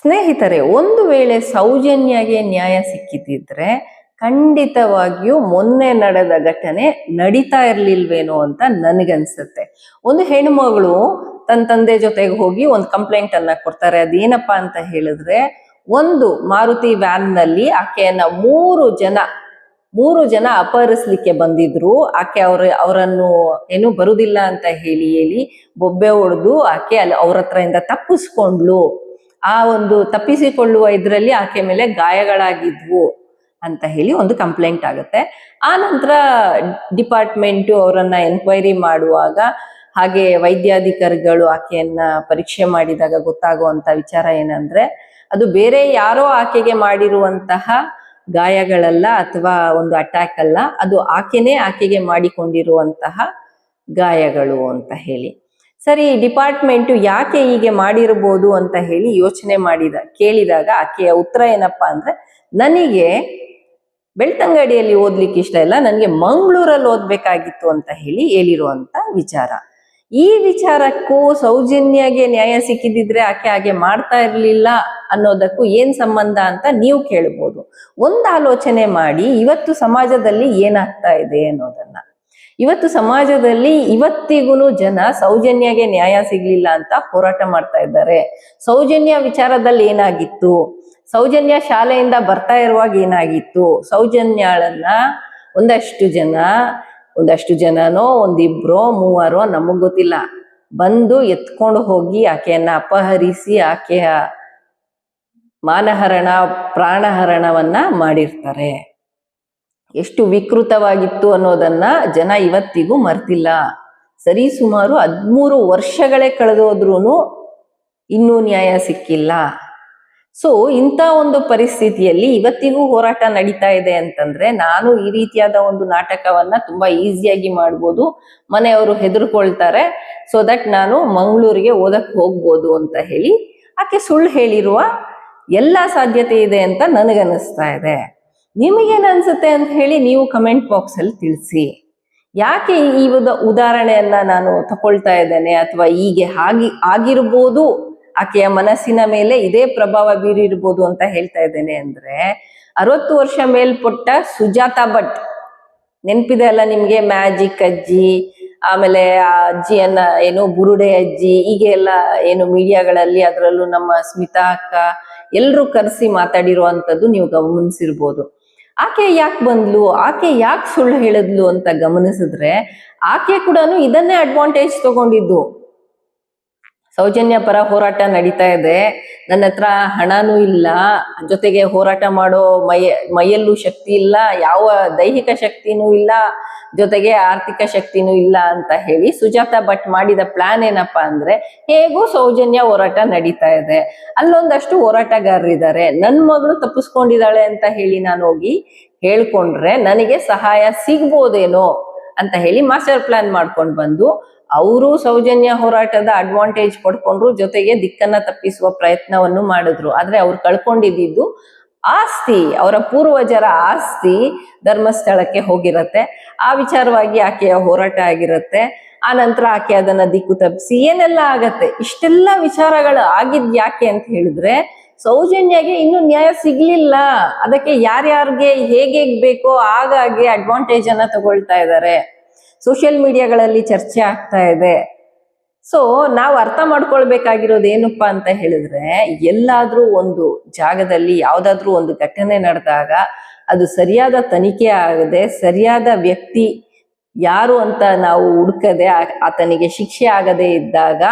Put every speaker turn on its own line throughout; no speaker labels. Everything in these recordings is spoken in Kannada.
ಸ್ನೇಹಿತರೆ, ಒಂದು ವೇಳೆ ಸೌಜನ್ಯಗೆ ನ್ಯಾಯ ಸಿಕ್ಕಿದ್ದಿದ್ರೆ ಖಂಡಿತವಾಗಿಯೂ ಮೊನ್ನೆ ನಡೆದ ಘಟನೆ ನಡೀತಾ ಇರ್ಲಿಲ್ವೇನೋ ಅಂತ ನನಗನ್ಸುತ್ತೆ. ಒಂದು ಹೆಣ್ಮಗಳು ತನ್ನ ತಂದೆ ಜೊತೆಗೆ ಹೋಗಿ ಒಂದು ಕಂಪ್ಲೇಂಟ್ ಅನ್ನ ಕೊಡ್ತಾರೆ. ಅದೇನಪ್ಪಾ ಅಂತ ಹೇಳಿದ್ರೆ, ಒಂದು ಮಾರುತಿ ವ್ಯಾನ್ನಲ್ಲಿ ಆಕೆಯನ್ನ ಮೂರು ಜನ ಮೂರು ಜನ ಅಪಹರಿಸ್ಲಿಕ್ಕೆ ಬಂದಿದ್ರು. ಆಕೆ ಅವ್ರ, ಅವರನ್ನು ಏನು ಬರುದಿಲ್ಲ ಅಂತ ಹೇಳಿ ಹೇಳಿ ಬೊಬ್ಬೆ ಹೊಡೆದು ಆಕೆ ಅಲ್ಲಿ ಅವ್ರ ಹತ್ರ ಇಂದ ತಪ್ಪಿಸ್ಕೊಂಡ್ಲು ಆ ಒಂದು ತಪ್ಪಿಸಿಕೊಳ್ಳುವ ಇದರಲ್ಲಿ ಆಕೆ ಮೇಲೆ ಗಾಯಗಳಾಗಿದ್ವು ಅಂತ ಹೇಳಿ ಒಂದು ಕಂಪ್ಲೇಂಟ್ ಆಗುತ್ತೆ. ಆ ನಂತರ ಡಿಪಾರ್ಟ್ಮೆಂಟ್ ಅವರನ್ನ ಎನ್ಕ್ವೈರಿ ಮಾಡುವಾಗ ಹಾಗೆ ವೈದ್ಯಾಧಿಕಾರಿಗಳು ಆಕೆಯನ್ನ ಪರೀಕ್ಷೆ ಮಾಡಿದಾಗ ಗೊತ್ತಾಗುವಂತ ವಿಚಾರ ಏನಂದ್ರೆ, ಅದು ಬೇರೆ ಯಾರೋ ಆಕೆಗೆ ಮಾಡಿರುವಂತಹ ಗಾಯಗಳಲ್ಲ ಅಥವಾ ಒಂದು ಅಟ್ಯಾಕ್ ಅಲ್ಲ, ಅದು ಆಕೆನೇ ಆಕೆಗೆ ಮಾಡಿಕೊಂಡಿರುವಂತಹ ಗಾಯಗಳು ಅಂತ ಹೇಳಿ. ಸರಿ ಡಿಪಾರ್ಟ್ಮೆಂಟ್ ಯಾಕೆ ಹೀಗೆ ಮಾಡಿರ್ಬೋದು ಅಂತ ಹೇಳಿ ಯೋಚನೆ ಮಾಡಿದ, ಕೇಳಿದಾಗ ಆಕೆಯ ಉತ್ತರ ಏನಪ್ಪಾ ಅಂದ್ರೆ, ನನಗೆ ಬೆಳ್ತಂಗಡಿಯಲ್ಲಿ ಓದ್ಲಿಕ್ಕೆ ಇಷ್ಟ ಇಲ್ಲ, ನನಗೆ ಮಂಗಳೂರಲ್ಲಿ ಓದ್ಬೇಕಾಗಿತ್ತು ಅಂತ ಹೇಳಿ ಹೇಳಿರುವಂತ ವಿಚಾರ. ಈ ವಿಚಾರಕ್ಕೂ ಸೌಜನ್ಯಗೆ ನ್ಯಾಯ ಸಿಕ್ಕಿದಿದ್ರೆ ಆಕೆ ಹಾಗೆ ಮಾಡ್ತಾ ಇರಲಿಲ್ಲ ಅನ್ನೋದಕ್ಕೂ ಏನ್ ಸಂಬಂಧ ಅಂತ ನೀವು ಕೇಳ್ಬೋದು. ಒಂದು ಆಲೋಚನೆ ಮಾಡಿ, ಇವತ್ತು ಸಮಾಜದಲ್ಲಿ ಏನಾಗ್ತಾ ಇದೆ ಅನ್ನೋದನ್ನ. ಇವತ್ತು ಸಮಾಜದಲ್ಲಿ ಇವತ್ತಿಗೂ ಜನ ಸೌಜನ್ಯಗೆ ನ್ಯಾಯ ಸಿಗ್ಲಿಲ್ಲ ಅಂತ ಹೋರಾಟ ಮಾಡ್ತಾ ಇದ್ದಾರೆ. ಸೌಜನ್ಯ ವಿಚಾರದಲ್ಲಿ ಏನಾಗಿತ್ತು? ಸೌಜನ್ಯ ಶಾಲೆಯಿಂದ ಬರ್ತಾ ಇರುವಾಗ ಏನಾಗಿತ್ತು? ಸೌಜನ್ಯಳನ್ನ ಒಂದಷ್ಟು ಜನ, ಒಂದಷ್ಟು ಜನನೋ, ಒಂದಿಬ್ರೋ, ಮೂವರೋ ನಮಗ್ ಗೊತ್ತಿಲ್ಲ. ಬಂದು ಎತ್ಕೊಂಡು ಹೋಗಿ ಆಕೆಯನ್ನ ಅಪಹರಿಸಿ ಆಕೆಯ ಮಾನಹರಣ, ಪ್ರಾಣಹರಣವನ್ನ ಮಾಡಿರ್ತಾರೆ. ಎಷ್ಟು ವಿಕೃತವಾಗಿತ್ತು ಅನ್ನೋದನ್ನ ಜನ ಇವತ್ತಿಗೂ ಮರ್ತಿಲ್ಲ. ಸರಿ, ಸುಮಾರು ಹದ್ಮೂರು ವರ್ಷಗಳೇ ಕಳೆದೋದ್ರೂ ಇನ್ನೂ ನ್ಯಾಯ ಸಿಕ್ಕಿಲ್ಲ. ಸೊ ಇಂಥ ಒಂದು ಪರಿಸ್ಥಿತಿಯಲ್ಲಿ ಇವತ್ತಿಗೂ ಹೋರಾಟ ನಡೀತಾ ಇದೆ ಅಂತಂದ್ರೆ ನಾನು ಈ ರೀತಿಯಾದ ಒಂದು ನಾಟಕವನ್ನ ತುಂಬಾ ಈಸಿಯಾಗಿ ಮಾಡ್ಬೋದು. ಮನೆಯವರು ಹೆದರ್ಕೊಳ್ತಾರೆ. ಸೊ ದಟ್ ನಾನು ಮಂಗಳೂರಿಗೆ ಓದಕ್ ಹೋಗ್ಬೋದು ಅಂತ ಹೇಳಿ, ಆಕೆ ಸುಳ್ಳು ಹೇಳಿರುವ ಎಲ್ಲ ಸಾಧ್ಯತೆ ಇದೆ ಅಂತ ನನಗನ್ನಿಸ್ತಾ ಇದೆ. ನಿಮಗೇನ್ ಅನ್ಸುತ್ತೆ ಅಂತ ಹೇಳಿ ನೀವು ಕಮೆಂಟ್ ಬಾಕ್ಸ್ ಅಲ್ಲಿ ತಿಳಿಸಿ. ಯಾಕೆ ಈ ಒಂದು ಉದಾಹರಣೆಯನ್ನ ನಾನು ತಗೊಳ್ತಾ ಇದ್ದೇನೆ ಅಥವಾ ಹೀಗೆ ಆಗಿ ಆಗಿರ್ಬೋದು, ಆಕೆಯ ಮನಸ್ಸಿನ ಮೇಲೆ ಇದೇ ಪ್ರಭಾವ ಬೀರಿರ್ಬೋದು ಅಂತ ಹೇಳ್ತಾ ಇದ್ದೇನೆ ಅಂದ್ರೆ, ಅರವತ್ತು ವರ್ಷ ಮೇಲ್ಪಟ್ಟ ಸುಜಾತಾ ಭಟ್, ನೆನಪಿದೆ ಅಲ್ಲ ನಿಮ್ಗೆ? ಮ್ಯಾಜಿಕ್ ಅಜ್ಜಿ, ಆಮೇಲೆ ಆ ಅಜ್ಜಿಯನ್ನ ಏನು ಬುರುಡೆ ಅಜ್ಜಿ, ಹೀಗೆ ಎಲ್ಲ ಏನು ಮೀಡಿಯಾಗಳಲ್ಲಿ ಅದರಲ್ಲೂ ನಮ್ಮ ಸ್ಮಿತಾ ಅಕ್ಕ, ಎಲ್ರು ಕರೆಸಿ ಮಾತಾಡಿರುವಂತದ್ದು ನೀವು ಗಮನಿಸಿರ್ಬೋದು. ಆಕೆ ಯಾಕೆ ಬಂದ್ಲು? ಆಕೆ ಯಾಕೆ ಸುಳ್ಳು ಹೇಳಿದ್ಲು ಅಂತ ಗಮನಿಸಿದ್ರೆ ಆಕೆ ಕೂಡ ಇದನ್ನೇ ಅಡ್ವಾಂಟೇಜ್ ತಗೊಂಡಿದ್ದು. ಸೌಜನ್ಯ ಪರ ಹೋರಾಟ ನಡೀತಾ ಇದೆ. ನನ್ನ ಹತ್ರ ಹಣನೂ ಇಲ್ಲ. ಜೊತೆಗೆ ಹೋರಾಟ ಮಾಡೋ ಮೈ, ಮೈಯಲ್ಲೂ ಶಕ್ತಿ ಇಲ್ಲ. ಯಾವ ದೈಹಿಕ ಶಕ್ತಿನೂ ಇಲ್ಲ. ಜೊತೆಗೆ ಆರ್ಥಿಕ ಶಕ್ತಿನೂ ಇಲ್ಲ ಅಂತ ಹೇಳಿ ಸುಜಾತ ಭಟ್ ಮಾಡಿದ ಪ್ಲಾನ್ ಏನಪ್ಪಾ ಅಂದ್ರೆ ಹೇಗೂ ಸೌಜನ್ಯ ಹೋರಾಟ ನಡೀತಾ ಇದೆ. ಅಲ್ಲೊಂದಷ್ಟು ಹೋರಾಟಗಾರರಿದ್ದಾರೆ. ನನ್ ಮಗಳು ತಪ್ಪಿಸ್ಕೊಂಡಿದ್ದಾಳೆ ಅಂತ ಹೇಳಿ ನಾನು ಹೋಗಿ ಹೇಳ್ಕೊಂಡ್ರೆ ನನಗೆ ಸಹಾಯ ಸಿಗ್ಬೋದೇನೋ ಅಂತ ಹೇಳಿ ಮಾಸ್ಟರ್ ಪ್ಲಾನ್ ಮಾಡ್ಕೊಂಡು ಬಂದು ಅವರು ಸೌಜನ್ಯ ಹೋರಾಟದ ಅಡ್ವಾಂಟೇಜ್ ಪಡ್ಕೊಂಡ್ರು, ಜೊತೆಗೆ ದಿಕ್ಕನ್ನ ತಪ್ಪಿಸುವ ಪ್ರಯತ್ನವನ್ನು ಮಾಡಿದ್ರು. ಆದ್ರೆ ಅವ್ರು ಕಳ್ಕೊಂಡಿದ್ದು ಆಸ್ತಿ, ಅವರ ಪೂರ್ವಜರ ಆಸ್ತಿ ಧರ್ಮಸ್ಥಳಕ್ಕೆ ಹೋಗಿರತ್ತೆ. ಆ ವಿಚಾರವಾಗಿ ಆಕೆಯ ಹೋರಾಟ ಆಗಿರತ್ತೆ. ಆ ನಂತರ ಆಕೆ ಅದನ್ನ ದಿಕ್ಕು ತಪ್ಪಿಸಿ, ಏನೆಲ್ಲ ಆಗತ್ತೆ? ಇಷ್ಟೆಲ್ಲ ವಿಚಾರಗಳು ಆಗಿದ್ ಯಾಕೆ ಅಂತ ಹೇಳಿದ್ರೆ, ಸೌಜನ್ಯಗೆ ಇನ್ನು ನ್ಯಾಯ ಸಿಗ್ಲಿಲ್ಲ. ಅದಕ್ಕೆ ಯಾರ್ಯಾರಿಗೆ ಹೇಗೆ ಬೇಕೋ ಆಗಾಗ್ಗೆ ಅಡ್ವಾಂಟೇಜ್ ಅನ್ನ ತಗೊಳ್ತಾ ಇದ್ದಾರೆ ಸೋಷಿಯಲ್ ಮೀಡಿಯಾಗಳಲ್ಲಿ ಚರ್ಚೆ ಆಗ್ತಾ ಇದೆ. ಸೊ ನಾವು ಅರ್ಥ ಮಾಡ್ಕೊಳ್ಬೇಕಾಗಿರೋದು ಏನಪ್ಪಾ ಅಂತ ಹೇಳಿದ್ರೆ, ಎಲ್ಲಾದ್ರೂ ಒಂದು ಜಾಗದಲ್ಲಿ ಯಾವುದಾದ್ರೂ ಒಂದು ಘಟನೆ ನಡೆದಾಗ ಅದು ಸರಿಯಾದ ತನಿಖೆ ಆಗದೆ, ಸರಿಯಾದ ವ್ಯಕ್ತಿ ಯಾರು ಅಂತ ನಾವು ಹುಡುಕದೆ ಆತನಿಗೆ ಶಿಕ್ಷೆ ಆಗದೆ ಇದ್ದಾಗ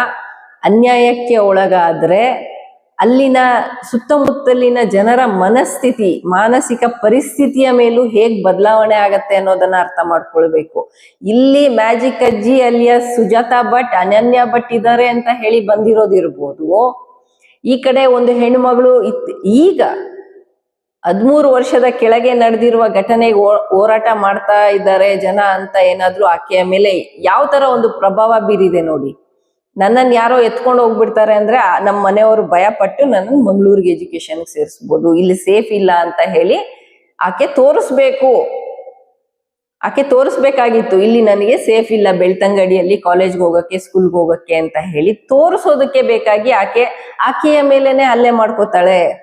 ಅನ್ಯಾಯಕ್ಕೆ ಒಳಗಾದ್ರೆ ಅಲ್ಲಿನ ಸುತ್ತಮುತ್ತಲಿನ ಜನರ ಮನಸ್ಥಿತಿ, ಮಾನಸಿಕ ಪರಿಸ್ಥಿತಿಯ ಮೇಲೂ ಹೇಗ್ ಬದಲಾವಣೆ ಆಗತ್ತೆ ಅನ್ನೋದನ್ನ ಅರ್ಥ ಮಾಡ್ಕೊಳ್ಬೇಕು. ಇಲ್ಲಿ ಮ್ಯಾಜಿಕ್ ಅಜ್ಜಿ ಅಲ್ಲಿಯ ಸುಜಾತಾ ಭಟ್, ಅನನ್ಯ ಭಟ್ ಇದ್ದಾರೆ ಅಂತ ಹೇಳಿ ಬಂದಿರೋದಿರ್ಬೋದು ಈ ಕಡೆ ಒಂದು ಹೆಣ್ಮಗಳು ಇತ್, ಈಗ ಹದ್ಮೂರು ವರ್ಷದ ಕೆಳಗೆ ನಡೆದಿರುವ ಘಟನೆಗೆ ಹೋ- ಹೋರಾಟ ಮಾಡ್ತಾ ಇದ್ದಾರೆ ಜನ ಅಂತ ಏನಾದ್ರೂ ಆಕೆಯ ಮೇಲೆ ಯಾವ ತರ ಒಂದು ಪ್ರಭಾವ ಬೀರಿದೆ ನೋಡಿ. ನನ್ನನ್ನು ಯಾರೋ ಎತ್ಕೊಂಡು ಹೋಗ್ಬಿಡ್ತಾರೆ ಅಂದ್ರೆ ನಮ್ಮ ಮನೆಯವರು ಭಯ ಪಟ್ಟು ನನ್ನ ಮಂಗಳೂರಿಗೆ ಎಜುಕೇಶನ್ ಸೇರಿಸ್ಬೋದು. ಇಲ್ಲಿ ಸೇಫ್ ಇಲ್ಲ ಅಂತ ಹೇಳಿ ಆಕೆ ತೋರಿಸ್ಬೇಕು. ಆಕೆ ತೋರಿಸ್ಬೇಕಾಗಿತ್ತು. ಇಲ್ಲಿ ನನಗೆ ಸೇಫ್ ಇಲ್ಲ ಬೆಳ್ತಂಗಡಿಯಲ್ಲಿ ಕಾಲೇಜ್ಗೆ ಹೋಗಕ್ಕೆ ಸ್ಕೂಲ್ಗೆ ಹೋಗಕ್ಕೆ ಅಂತ ಹೇಳಿ ತೋರಿಸೋದಕ್ಕೆ ಬೇಕಾಗಿ ಆಕೆ, ಆಕೆಯ ಮೇಲೇನೆ ಹಲ್ಲೆ ಮಾಡ್ಕೋತಾಳೆ.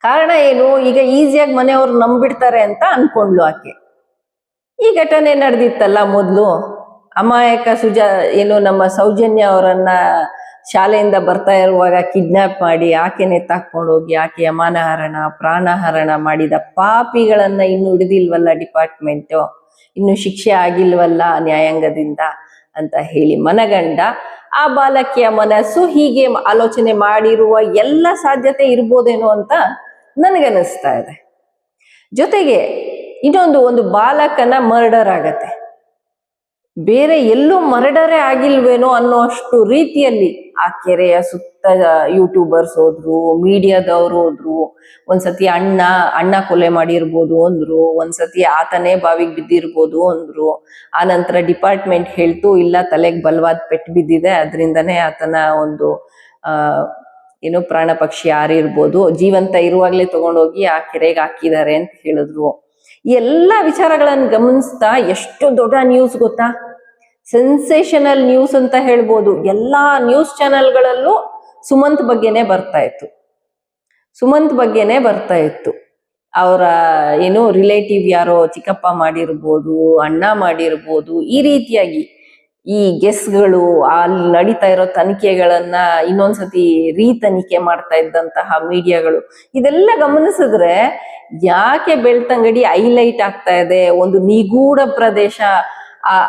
ಕಾರಣ ಏನು? ಈಗ ಈಸಿಯಾಗಿ ಮನೆಯವ್ರು ನಂಬಿಡ್ತಾರೆ ಅಂತ ಅನ್ಕೊಂಡ್ಲು ಆಕೆ. ಈ ಘಟನೆ ನಡೆದಿತ್ತಲ್ಲ ಮೊದಲು? ಅಮಾಯಕ ಸುಜ, ಏನು ನಮ್ಮ ಸೌಜನ್ಯ ಅವರನ್ನ ಶಾಲೆಯಿಂದ ಬರ್ತಾ ಇರುವಾಗ ಕಿಡ್ನಾಪ್ ಮಾಡಿ ಆಕೆನೆ ಹೋಗಿ ಆಕೆಯ ಮಾನಹರಣ, ಪ್ರಾಣಹರಣ ಮಾಡಿದ ಪಾಪಿಗಳನ್ನ ಇನ್ನು ಹಿಡಿದಿಲ್ವಲ್ಲ ಡಿಪಾರ್ಟ್ಮೆಂಟ್ ಇನ್ನು ಶಿಕ್ಷೆ ಆಗಿಲ್ವಲ್ಲ ನ್ಯಾಯಾಂಗದಿಂದ? ಅಂತ ಹೇಳಿ ಮನಗಂಡ ಆ ಬಾಲಕಿಯ ಮನಸ್ಸು ಹೀಗೆ ಆಲೋಚನೆ ಮಾಡಿರುವ ಎಲ್ಲ ಸಾಧ್ಯತೆ ಇರ್ಬೋದೇನೋ ಅಂತ ನನಗನ್ನಿಸ್ತಾ ಇದೆ. ಜೊತೆಗೆ ಇನ್ನೊಂದು ಒಂದು ಬಾಲಕನ ಮರ್ಡರ್ ಆಗತ್ತೆ. ಬೇರೆ ಎಲ್ಲೂ ಮರ್ಡರೇ ಆಗಿಲ್ವೇನೋ ಅನ್ನೋ ಅಷ್ಟು ರೀತಿಯಲ್ಲಿ ಆ ಕೆರೆಯ ಸುತ್ತ ಯೂಟ್ಯೂಬರ್ಸ್ ಹೋದ್ರು ಮೀಡಿಯಾದವ್ರು ಹೋದ್ರು, ಒಂದ್ಸತಿ ಅಣ್ಣ ಅಣ್ಣ ಕೊಲೆ ಮಾಡಿರ್ಬೋದು ಅಂದ್ರು, ಒಂದ್ಸತಿ ಆತನೇ ಬಾವಿಗೆ ಬಿದ್ದಿರ್ಬೋದು ಅಂದ್ರು, ಆ ನಂತರ ಡಿಪಾರ್ಟ್ಮೆಂಟ್ ಹೇಳ್ತು, ಇಲ್ಲ ತಲೆಗೆ ಬಲವಾದ ಪೆಟ್ಟು ಬಿದ್ದಿದೆ, ಅದರಿಂದನೇ ಆತನ ಒಂದು, ಆ, ಏನೋ ಪ್ರಾಣ ಪಕ್ಷಿ ಯಾರಿರ್ಬೋದು ಜೀವಂತ ಇರುವಾಗ್ಲೇ ತಗೊಂಡೋಗಿ ಆ ಕೆರೆಗೆ ಹಾಕಿದ್ದಾರೆ ಅಂತ ಹೇಳಿದ್ರು. ಎಲ್ಲಾ ವಿಚಾರಗಳನ್ನು ಗಮನಿಸ್ತಾ ಎಷ್ಟು ದೊಡ್ಡ ನ್ಯೂಸ್ ಗೊತ್ತಾ? ಸೆನ್ಸೇಷನಲ್ ನ್ಯೂಸ್ ಅಂತ ಹೇಳ್ಬೋದು. ಎಲ್ಲಾ ನ್ಯೂಸ್ ಚಾನೆಲ್ಗಳಲ್ಲೂ ಸುಮಂತ್ ಬಗ್ಗೆನೇ ಬರ್ತಾ ಇತ್ತು. ಸುಮಂತ್ ಬಗ್ಗೆನೇ ಬರ್ತಾ ಇತ್ತು. ಅವರ, ಏನು ರಿಲೇಟಿವ್ ಯಾರೋ ಚಿಕ್ಕಪ್ಪ ಮಾಡಿರ್ಬೋದು, ಅಣ್ಣ ಮಾಡಿರ್ಬೋದು, ಈ ರೀತಿಯಾಗಿ ಈ ಗೆಸ್ಗಳು ಅಲ್ಲಿ ನಡೀತಾ ಇರೋ ತನಿಖೆಗಳನ್ನ ಇನ್ನೊಂದ್ಸತಿ ರೀತನಿಖೆ ಮಾಡ್ತಾ ಇದ್ದಂತಹ ಮೀಡಿಯಾಗಳು ಇದೆಲ್ಲ ಗಮನಿಸಿದ್ರೆ ಯಾಕೆ ಬೆಳ್ತಂಗಡಿ ಹೈಲೈಟ್ ಆಗ್ತಾ ಇದೆ? ಒಂದು ನಿಗೂಢ ಪ್ರದೇಶ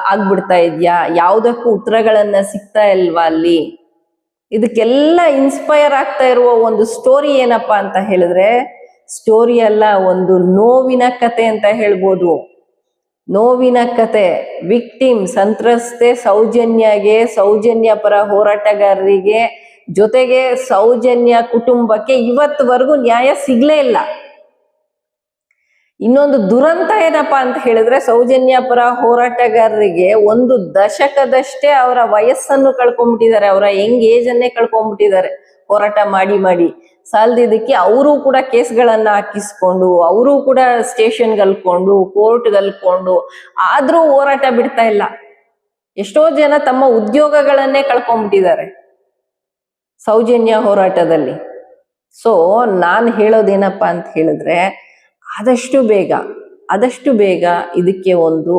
ಆಗ್ಬಿಡ್ತಾ ಇದ್ಯಾ? ಯಾವುದಕ್ಕೂ ಉತ್ತರಗಳನ್ನ ಸಿಗ್ತಾ ಇಲ್ವಾ ಅಲ್ಲಿ? ಇದಕ್ಕೆಲ್ಲ ಇನ್ಸ್ಪೈರ್ ಆಗ್ತಾ ಇರುವ ಒಂದು ಸ್ಟೋರಿ ಏನಪ್ಪಾ ಅಂತ ಹೇಳಿದ್ರೆ ಸ್ಟೋರಿ ಅಲ್ಲ, ಒಂದು ನೋವಿನ ಕತೆ ಅಂತ ಹೇಳ್ಬೋದು. ನೋವಿನ ಕತೆ ವಿಕ್ಟಿಮ್ ಸಂತ್ರಸ್ತೆ, ಸೌಜನ್ಯಗೆ ಸೌಜನ್ಯ ಪರ ಹೋರಾಟಗಾರರಿಗೆ ಜೊತೆಗೆ ಸೌಜನ್ಯ ಕುಟುಂಬಕ್ಕೆ ಇವತ್ತುವರೆಗೂ ನ್ಯಾಯ ಸಿಗ್ಲೇ ಇಲ್ಲ. ಇನ್ನೊಂದು ದುರಂತ ಏನಪ್ಪಾ ಅಂತ ಹೇಳಿದ್ರೆ ಸೌಜನ್ಯ ಪರ ಹೋರಾಟಗಾರರಿಗೆ ಒಂದು ದಶಕದಷ್ಟೇ ಅವರ ವಯಸ್ಸನ್ನು ಕಳ್ಕೊಂಡ್ಬಿಟ್ಟಿದ್ದಾರೆ, ಅವರ ಯಂಗ್ ಏಜ್ ಅನ್ನೇ ಕಳ್ಕೊಂಡ್ಬಿಟ್ಟಿದ್ದಾರೆ ಹೋರಾಟ ಮಾಡಿ ಮಾಡಿ. ಸಾಲದಿದ್ದಕ್ಕೆ ಅವರು ಕೂಡ ಕೇಸ್ಗಳನ್ನ ಹಾಕಿಸ್ಕೊಂಡು, ಅವರು ಕೂಡ ಸ್ಟೇಷನ್ ಗಲ್ಕೊಂಡು ಕೋರ್ಟ್ ಗಲ್ಕೊಂಡು ಆದ್ರೂ ಹೋರಾಟ ಬಿಡ್ತಾ ಇಲ್ಲ. ಎಷ್ಟೋ ಜನ ತಮ್ಮ ಉದ್ಯೋಗಗಳನ್ನೇ ಕಳ್ಕೊಂಡ್ಬಿಟ್ಟಿದ್ದಾರೆ ಸೌಜನ್ಯ ಹೋರಾಟದಲ್ಲಿ. ಸೊ ನಾನು ಹೇಳೋದೇನಪ್ಪ ಅಂತ ಹೇಳಿದ್ರೆ ಆದಷ್ಟು ಬೇಗ ಆದಷ್ಟು ಬೇಗ ಇದಕ್ಕೆ ಒಂದು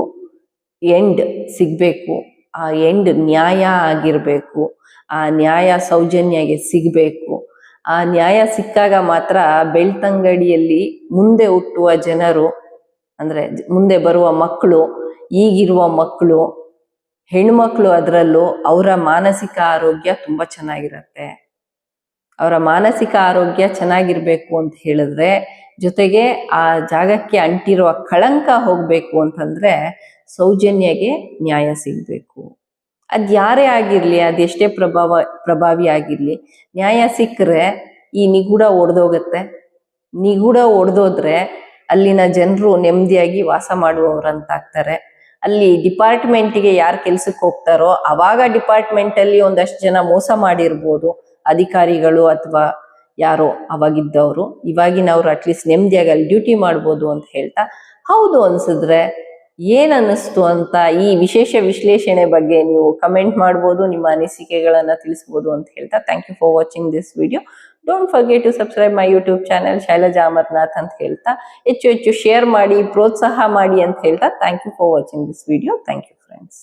ಎಂಡ್ ಸಿಗಬೇಕು. ಆ ಎಂಡ್ ನ್ಯಾಯ ಆಗಿರಬೇಕು. ಆ ನ್ಯಾಯ ಸೌಜನ್ಯಗೆ ಸಿಗಬೇಕು. ಆ ನ್ಯಾಯ ಸಿಕ್ಕಾಗ ಮಾತ್ರ ಬೆಳ್ತಂಗಡಿಯಲ್ಲಿ ಮುಂದೆ ಹುಟ್ಟುವ ಜನರು, ಅಂದರೆ ಮುಂದೆ ಬರುವ ಮಕ್ಕಳು, ಈಗಿರುವ ಮಕ್ಕಳು, ಹೆಣ್ಮಕ್ಳು ಅದರಲ್ಲೂ ಅವರ ಮಾನಸಿಕ ಆರೋಗ್ಯ ತುಂಬ ಚೆನ್ನಾಗಿರತ್ತೆ. ಅವರ ಮಾನಸಿಕ ಆರೋಗ್ಯ ಚೆನ್ನಾಗಿರ್ಬೇಕು ಅಂತ ಹೇಳಿದ್ರೆ ಜೊತೆಗೆ ಆ ಜಾಗಕ್ಕೆ ಅಂಟಿರುವ ಕಳಂಕ ಹೋಗ್ಬೇಕು ಅಂತಂದ್ರೆ ಸೌಜನ್ಯಗೆ ನ್ಯಾಯ ಸಿಗ್ಬೇಕು. ಅದ್ ಯಾರೇ ಆಗಿರ್ಲಿ ಅದೆಷ್ಟೇ ಪ್ರಭಾವ, ಪ್ರಭಾವಿ ಆಗಿರ್ಲಿ, ನ್ಯಾಯ ಸಿಕ್ಕರೆ ಈ ನಿಗೂಢ ಒಡೆದೋಗತ್ತೆ. ನಿಗೂಢ ಒಡೆದೋದ್ರೆ ಅಲ್ಲಿನ ಜನರು ನೆಮ್ಮದಿಯಾಗಿ ವಾಸ ಮಾಡುವವರಂತಾಗ್ತಾರೆ. ಅಲ್ಲಿ ಡಿಪಾರ್ಟ್ಮೆಂಟ್ಗೆ ಯಾರು ಕೆಲ್ಸಕ್ಕೆ ಹೋಗ್ತಾರೋ, ಅವಾಗ ಡಿಪಾರ್ಟ್ಮೆಂಟ್ ಅಲ್ಲಿ ಒಂದಷ್ಟು ಜನ ಮೋಸ ಮಾಡಿರ್ಬೋದು. ಅಧಿಕಾರಿಗಳು ಅಥವಾ ಯಾರೋ ಅವಾಗಿದ್ದವರು ಇವಾಗಿನವ್ರು ಅಟ್ಲೀಸ್ಟ್ ನೆಮ್ಮದಿಯಾಗಿ ಅಲ್ಲಿ ಡ್ಯೂಟಿ ಮಾಡ್ಬೋದು ಅಂತ ಹೇಳ್ತಾ, ಹೌದು ಅನಿಸಿದ್ರೆ ಏನ್ ಅನ್ನಿಸ್ತು ಅಂತ ಈ ವಿಶೇಷ ವಿಶ್ಲೇಷಣೆ ಬಗ್ಗೆ ನೀವು ಕಮೆಂಟ್ ಮಾಡ್ಬೋದು, ನಿಮ್ಮ ಅನಿಸಿಕೆಗಳನ್ನ ತಿಳಿಸ್ಬೋದು ಅಂತ ಹೇಳ್ತಾ thank you for watching this video don't forget to subscribe my YouTube channel Shailaja Amarnath ಅಂತ ಹೇಳ್ತಾ, ಹೆಚ್ಚು ಹೆಚ್ಚು ಶೇರ್ ಮಾಡಿ, ಪ್ರೋತ್ಸಾಹ ಮಾಡಿ ಅಂತ ಹೇಳ್ತಾ thank you for watching this video thank you friends